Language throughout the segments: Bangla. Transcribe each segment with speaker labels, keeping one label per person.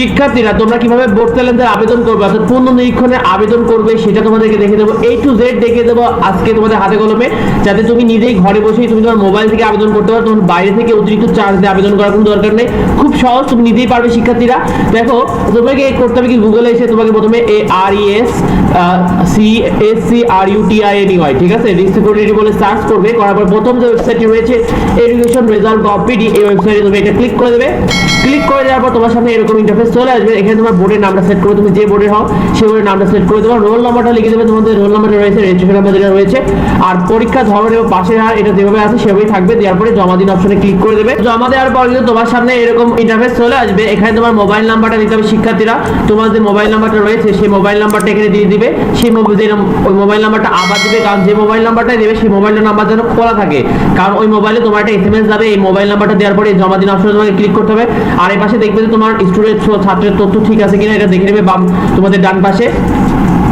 Speaker 1: শিক্ষার্থীরা, তোমরা কীভাবে বোর্ড চ্যালেঞ্জের আবেদন করবে অর্থাৎ পূর্ণ নিরীক্ষণে আবেদন করবে সেটা তোমাদেরকে দেখে দেবো। এই টু জেড দেখে দেবো আজকে তোমাদের হাতে কলমে, যাতে তুমি নিজেই ঘরে বসেই তুমি তোমার মোবাইল থেকে আবেদন করতে পারো। তোমার বাইরে থেকে অতিরিক্ত চার্জ দিয়ে আবেদন করার কোনো দরকার নেই। খুব সহজ, তুমি নিজেই পারবে শিক্ষার্থীরা। দেখো, তোমাকে করতে হবে কি? গুগলে এসে তোমাকে প্রথমে A R E S C S C R U T I N Y ঠিক আছে? ডিসিপ্লিনারি বলে সার্চ করবে। করার পর প্রথম যে ওয়েবসাইটটি রয়েছে এডুকেশন রেজাল্ট ডট পিডি এই ওয়েবসাইটে তুমি এটা ক্লিক করে দেবে। ক্লিক করে দেওয়ার পর তোমার সামনে এরকম ইন্টারফেস চলে আসবে। এখানে তোমার বোর্ডের নামটা সেট করে। তুমি যে বোর্ডে হও সেই বোর্ডের নামটা সেট করে দেবো রোল নাম্বারটা লিখে দেবে। তোমাদের রোল নাম্বারটা রয়েছে রেজিস্ট্রেশন নাম্বার যেটা রয়েছে। আর পরীক্ষা ধরন এবং পাশের হার এটা যেভাবে আছে সেভাবেই থাকবে। দেওয়ার পরে জমা দিন অপশনে ক্লিক করে দেবে। জমা দেওয়ার পর কিন্তু তোমার সামনে এরকম ইন্টারফেস চলে আসবে। এখানে তোমার মোবাইল নাম্বারটা দিতে হবে শিক্ষার্থীরা। তোমার যে মোবাইল নাম্বারটা রয়েছে, সেই মোবাইল নাম্বারটা এখানে দিয়ে দিবে। সেই মোবাইল ওই মোবাইল নাম্বারটা আবার দিবে। কারণ যে মোবাইল নাম্বারটা দেবে, সেই মোবাইল নাম্বার যেন খোলা থাকে। কারণ ওই মোবাইলে তোমার একটা এসএমএস যাবে। এই মোবাইল নাম্বারটা দেওয়ার পরে জমা দিন অপশনে তোমাকে ক্লিক করতে হবে। আর এই পাশে দেখবে যে তোমার স্টুডেন্ট ছাত্রের তথ্য ঠিক আছে কিনা এটা দেখে নেবে বাম তোমাদের ডান পাশে।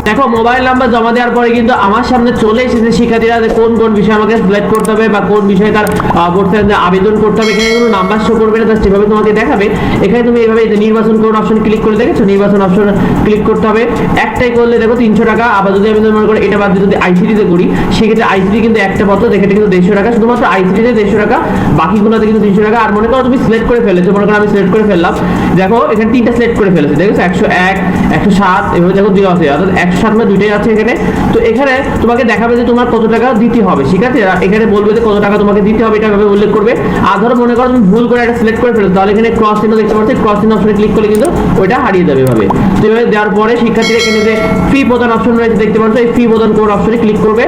Speaker 1: দেখো মোবাইল নাম্বার জমা দেওয়ার পরে কিন্তু আমার সামনে চলে এসেছে শিক্ষার্থীরা যে কোন কোন বিষয় আমাকে সিলেক্ট করতে হবে বা কোন বিষয়ে তার বোর্ড আবেদন করতে হবে। এখানে কোনো নাম্বার শো করবে না জাস্ট এভাবে তোমাকে দেখাবে, এখানে তুমি এভাবে নির্বাচন কোন অপশন ক্লিক করে দেখেছ? নির্বাচন অপশন ক্লিক করতে হবে। একটাই করলে দেখো তিনশো টাকা, আবার যদি আমি মনে করি এটা বাদ দিয়ে যদি আইসিটিতে করি, সেক্ষেত্রে আইসিটি কিন্তু একটা পত্র দেখে কিন্তু দেড়শো টাকা। শুধুমাত্র আইসিটিতে দেড়শো টাকা, বাকিগুলোতে কিন্তু তিনশো টাকা। আর মনে করো তুমি সিলেক্ট করে ফেলেছো, মনে করো আমি সিলেক্ট করে ফেললাম। দেখো, এখানে তিনটা সিলেক্ট করে ফেলেছি। দেখেছ? একশো এক, একশো সাত, এভাবে দেখো দেওয়া আছে। অর্থাৎ একশো মানে দুইটাই আছে এখানে। তো এখানে তোমাকে দেখাবে যে তোমার কত টাকা দিতে হবে, ঠিক আছে? এখানে বলবে যে কত টাকা তোমাকে দিতে হবে, এটা উল্লেখ করবে। আর ধরো মনে করো তুমি ভুল করে একটা সিলেক্ট করে ফেলো, তাহলে এখানে ক্রস চিহ্ন দেখতে পাচ্ছি ক্রস চিহ্ন অপশনে ক্লিক করলে কিন্তু ওইটা হারিয়ে যাবে এভাবে তো এভাবে দেওয়ার পরে শিক্ষার্থীরা এখানে যে ফি প্রদান অপশন রয়েছে দেখতে পাচ্ছ, এই ফি প্রদান কোন অপশনে ক্লিক করবে।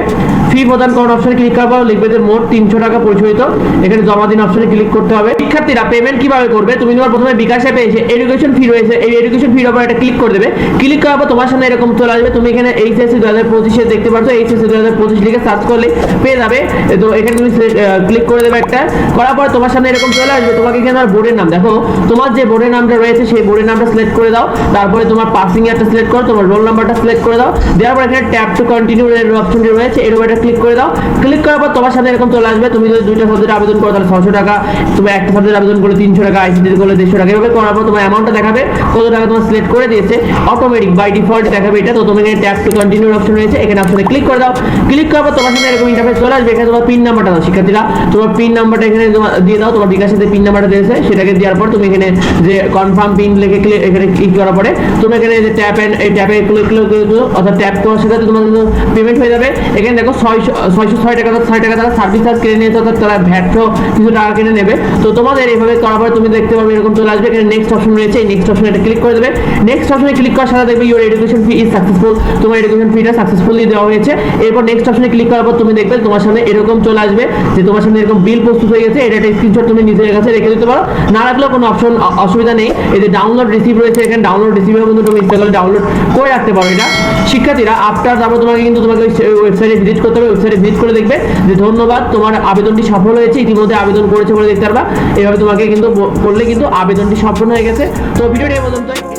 Speaker 1: ফি প্রদান কোন অপশনে ক্লিক করার পর লিখবে যে মোট তিনশো টাকা পরিশোধিত। এখানে জমা দিন অপশনে ক্লিক করতে হবে। শিক্ষার্থীরা পেমেন্ট কীভাবে করবে? তুমি তোমার প্রথমে বিকাশ বিকাশে পেয়েছে এডুকেশন ফি রয়েছে, এই এডুকেশন ফির উপর একটা ক্লিক করে দেবে। ক্লিক করার পর তোমার সামনে এরকম চলে আসবে তুমি এখানে এইচএসসি দু হাজার পঁচিশে দেখতে পাচ্ছ এইচএসসি দু হাজার পঁচিশ লিখে সার্চ করলে পেয়ে যাবে। তো এখানে তুমি ক্লিক করে দেবে একটা। করার পর তোমার সামনে এরকম চলে আসবে, তোমাকে এখানে আমার বোর্ডের নাম দেখো। তোমার যে বোর্ডের নামটা রয়েছে, সেই বোর্ডের নামটা সিলেক্ট করে দাও। তারপরে তোমার পাসিং ইয়ারটা সিলেক্ট করো, তোমার রোল নাম্বারটা সিলেক্ট করে দাও। দেওয়ার পর এখানে ট্যাপ টু কন্টিনিউ এর অপশনটি রয়েছে এর উপর একটা ক্লিক করে দাও। ক্লিক করার পর তোমার সামনে এরকম চলে আসবে। তুমি যদি দুইটা সাবজেক্ট আবেদন করো, তাহলে ছশো টাকা, তুমি একটা সাবজেক্ট আবেদন করলে তিনশো টাকা আইসিটি করলে দেড়শো টাকা। এভাবে করার পর তোমার অ্যামাউন্টটা দেখাবে, কত টাকা তোমার সিলেক্ট করে দিয়েছে। অটোমেটিক বাই ডিফল্ট দেখাবে এটা। তো তুমি এখানে ট্যাপ টু কন্টিনিউ অপশন রয়েছে। এখানে অপশনে ক্লিক করে দাও। ক্লিক করার পর তোমার সামনে এরকম ইন্টারফেস চলে আসবে। এখানে তোমার পিন নাম্বারটা দাও, শিক্ষার্থীরা। তোমার পিন নাম্বারটা এখানে দিয়ে দাও। তোমার বিকাশের যে পিন নাম্বারটা দিয়েছে, সেটাকে দেওয়ার পর তুমি এখানে যে কনফার্ম পিন লিখে এখানে ক্লিক করার পরে তুমি এখানে যে ট্যাপ এন্ড এই ট্যাপে ক্লিক ক্লিক অর্থাৎ ট্যাপ করার সাথে সাথে তোমার পেমেন্ট হয়ে যাবে। এখানে দেখো ছয়শো ছয়শো ছয় টাকা ছয় টাকা তারা সার্ভিস চার্জ কিনে নিয়েছে, অর্থাৎ তারা ভ্যাট কিছু টাকা কিনে নেবে। তো তোমাদের এইভাবে করার পরে তুমি দেখতে পাবে এরকম চলে আসবে। এখানে নেক্সট অপশন রয়েছে। এই নেক্সট অপশনে এটা ক্লিক করে দেবে। নেক্সট অপশনে ক্লিক করার সাথে দেখবে your education fee is successful তোমার এডুকেশন ফিটা সাকসেসফুলি দেওয়া হয়েছে। এরপর নেক্সট অপশনে ক্লিক করার পর তুমি দেখবে তোমার সামনে এরকম চলে আসবে যে তোমার সামনে এরকম বিল প্রস্তুত হয়ে গেছে। এটা একটা স্ক্রিনশট তুমি নিজের কাছে রেখে দিতে পারো। না রাখলেও কোনো অপশন অসুবিধা নেই। এই যে ডাউনলোড রিসিভ রয়েছে এখানে ডাউনলোড রিসিভেও কিন্তু তুমি ইচ্ছা ডাউনলোড করে রাখতে পারো এটা। শিক্ষার্থীরা আফটার তারপর তোমাকে কিন্তু তোমাকে ওয়েবসাইটে ভিজিট করতে হবে। ওয়েবসাইটে ভিজিট করে দেখবে যে ধন্যবাদ, তোমার আবেদনটি সফল হয়েছে, ইতিমধ্যে আবেদন করেছে বলে দেখতে পারবা। এভাবে তোমাকে কিন্তু করলে কিন্তু আবেদনটি সম্পূর্ণ হয়ে গেছে। তো ভিডিওটি এই পর্যন্তই।